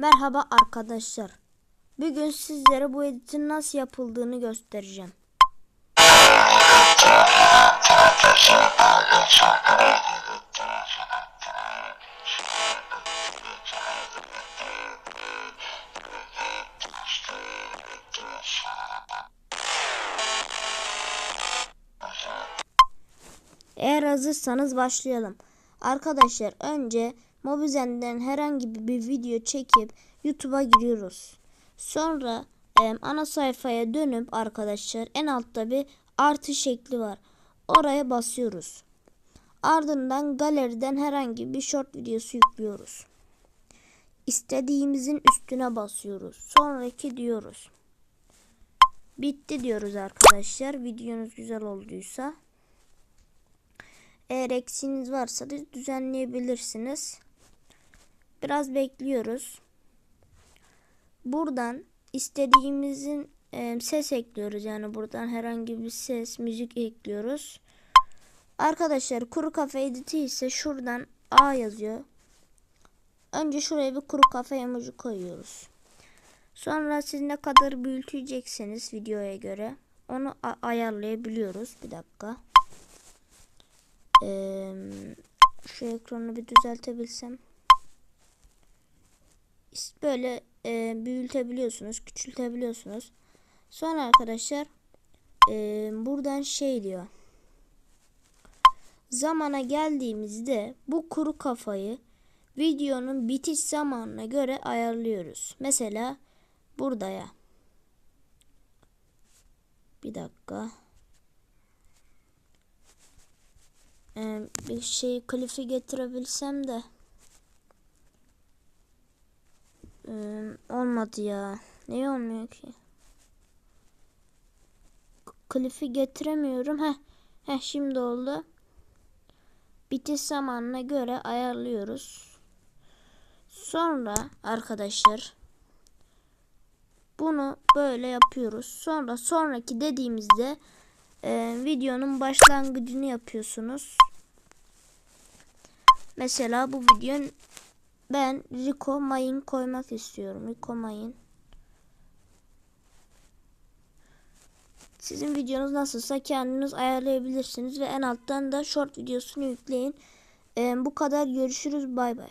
Merhaba arkadaşlar. Bugün sizlere bu editin nasıl yapıldığını göstereceğim. Eğer hazırsanız başlayalım. Arkadaşlar önce Mobizen'den herhangi bir video çekip YouTube'a giriyoruz. Sonra e, ana sayfaya dönüp arkadaşlar en altta bir artı şekli var. Oraya basıyoruz. Ardından galeriden herhangi bir short videosu yüklüyoruz. İstediğimizin üstüne basıyoruz. Sonraki diyoruz. Bitti diyoruz arkadaşlar. Videonuz güzel olduysa. Eğer eksiğiniz varsa da düzenleyebilirsiniz. Biraz bekliyoruz. Buradan istediğimizin e, ses ekliyoruz. Yani buradan herhangi bir ses, müzik ekliyoruz. Arkadaşlar kuru kafe editi ise şuradan A yazıyor. Önce şuraya bir kuru kafe emoji koyuyoruz. Sonra siz ne kadar büyütecekseniz videoya göre onu ayarlayabiliyoruz. Bir dakika. Ee, şu ekranı bir düzeltebilsem. Böyle e, büyütebiliyorsunuz, küçültebiliyorsunuz. Sonra arkadaşlar e, buradan şey diyor. Zamana geldiğimizde bu kuru kafayı videonun bitiş zamanına göre ayarlıyoruz. Mesela buradaya. Bir dakika. Ee, bir şey klifi getirebilsem de ee, olmadı ya. Ne olmuyor ki? Klifi getiremiyorum. Heh. Heh şimdi oldu. Bitiş zamanına göre ayarlıyoruz. Sonra arkadaşlar bunu böyle yapıyoruz. Sonra sonraki dediğimizde e, videonun başlangıcını yapıyorsunuz. Mesela bu videonun ben Rico Mayın koymak istiyorum. Rico Mayın. Sizin videonuz nasılsa kendiniz ayarlayabilirsiniz ve en alttan da short videosunu yükleyin. Ee, bu kadar görüşürüz bay bay.